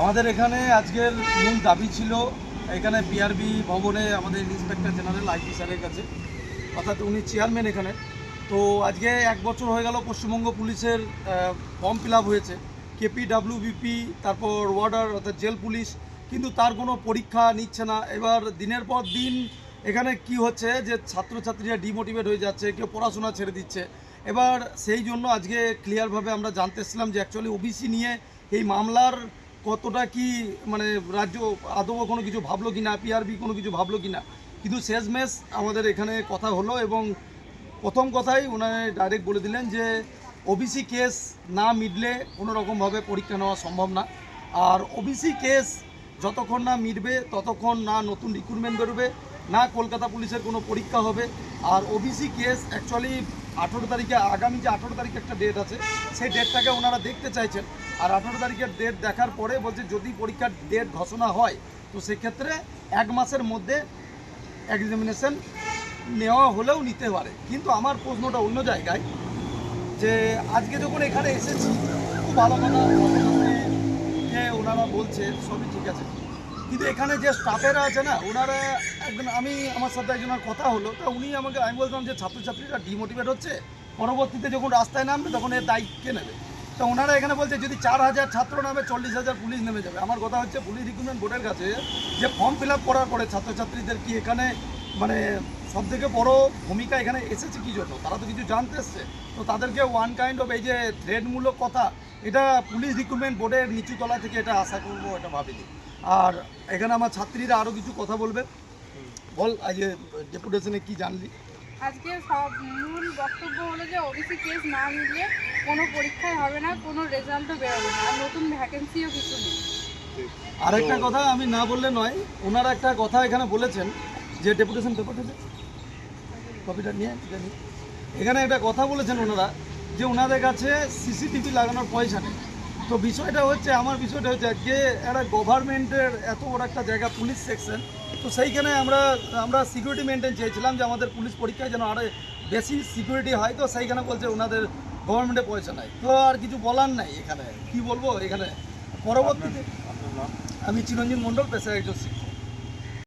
আমাদের এখানে আজকের মূল দাবি ছিল, এখানে বিআরবি ভবনে আমাদের ইন্সপেক্টর জেনারেল আইপি স্যারের কাছে, অর্থাৎ উনি চেয়ারম্যান এখানে। তো আজকে এক বছর হয়ে গেল পশ্চিমবঙ্গ পুলিশের ফর্ম ফিল হয়েছে। কেপি ডাব্লিউবিপি তারপর ওয়ার্ডার, অর্থাৎ জেল পুলিশ, কিন্তু তার কোনো পরীক্ষা নিচ্ছে না। এবার দিনের পর দিন এখানে কি হচ্ছে যে ছাত্রছাত্রীরা ডিমোটিভেট হয়ে যাচ্ছে, কেউ পড়াশোনা ছেড়ে দিচ্ছে। এবার সেই জন্য আজকে ক্লিয়ারভাবে আমরা জানতে যে অ্যাকচুয়ালি ওবিসি নিয়ে এই মামলার কতটা কি মানে রাজ্য আদৌ কোনো কিছু ভাবলো কি না পিআরবি কোনো কিছু ভাবলো কি না কিন্তু শেষমেশ আমাদের এখানে কথা হলো এবং প্রথম কথাই ওনারা ডাইরেক্ট বলে দিলেন যে ওবিসি কেস না মিটলে কোনো রকমভাবে পরীক্ষা নেওয়া সম্ভব না। আর ওবিসি কেস যতক্ষণ না মিটবে, ততক্ষণ না নতুন রিক্রুটমেন্ট বেরোবে, না কলকাতা পুলিশের কোনো পরীক্ষা হবে। আর ওবিসি কেস অ্যাকচুয়ালি আঠেরো তারিখে, আগামী যে আঠেরো তারিখে একটা ডেট আছে, সেই ডেটটাকে ওনারা দেখতে চাইছেন। আর আঠেরো তারিখের ডেট দেখার পরে বলছে, যদি পরীক্ষার ডেট ঘোষণা হয়, তো সেক্ষেত্রে এক মাসের মধ্যে এক্সামিনেশন নেওয়া হলেও নিতে পারে। কিন্তু আমার প্রশ্নটা অন্য জায়গায়, যে আজকে যখন এখানে এসেছি, খুব ভালো কথা, যে ওনারা বলছে, সবই ঠিক আছে। কিন্তু এখানে যে স্টাফেরা আছে না, ওনারা একজন, আমি আমার সাথে একজনের কথা হলো, তা উনি আমাকে, আমি বলতাম যে ছাত্রছাত্রীরা ডিমোটিভেট হচ্ছে। পরবর্তীতে যখন রাস্তায় নামবে, তখন এর দায়িত্ব নেবে? তো ওনারা এখানে বলছে, যদি চার হাজার ছাত্র নামে চল্লিশ হাজার পুলিশ নেমে যাবে, আমার কথা হচ্ছে পুলিশ রিক্রুটমেন্ট বোর্ডের কাছে যে ফর্ম ফিল করার পরে ছাত্রছাত্রীদের কি এখানে মানে সব থেকে বড় ভূমিকা এখানে এসেছে কি জন্য? তারা তো কিছু জানতে এসছে। তো তাদেরকে ওয়ান কাইন্ড অফ এই যে থ্রেডমূলক কথা এটা পুলিশ রিক্রুটমেন্ট বোর্ডের নিচু তলা থেকে এটা আশা করব এটা ভাবিনি। আর এখানে আমার ছাত্রীরা আরও কিছু কথা বলবে। বল আজ ডেপুটেশনে কি জানলি? আজকে সব মূল বক্তব্য হলো যে ওবিসি কেস না মিলিয়ে কোনো পরীক্ষায় হবে না কোনো রেজাল্টও বেরোবে না আর নতুন ভ্যাকেন্সিও কিছু নেই। আরেকটা কথা আমি না বললে নয় ওনারা একটা কথা এখানে বলেছেন যে ডেপুটেশন পেপারটা কপিটা নিয়ে। এখানে একটা কথা বলেছেন ওনারা যে ওনাদের কাছে সিসিটিভি লাগানোর পয়সা নেই। তো বিষয়টা হচ্ছে আমার বিষয়টা হচ্ছে যে একটা গভর্নমেন্টের এত বড় একটা জায়গা পুলিশ সেকশন তো সেইখানে আমরা আমরা সিকিউরিটি মেনটেন চেয়েছিলাম যে আমাদের পুলিশ পরীক্ষায় যেন আরও বেশি সিকিউরিটি হয় তো সেইখানে বলছে ওনাদের গভর্নমেন্টের পয়সা নাই। তো আর কিছু বলার নাই এখানে। কি বলব এখানে? পরবর্তীতে আমি চিরঞ্জিত মণ্ডল পেশায় একজন শিক্ষক।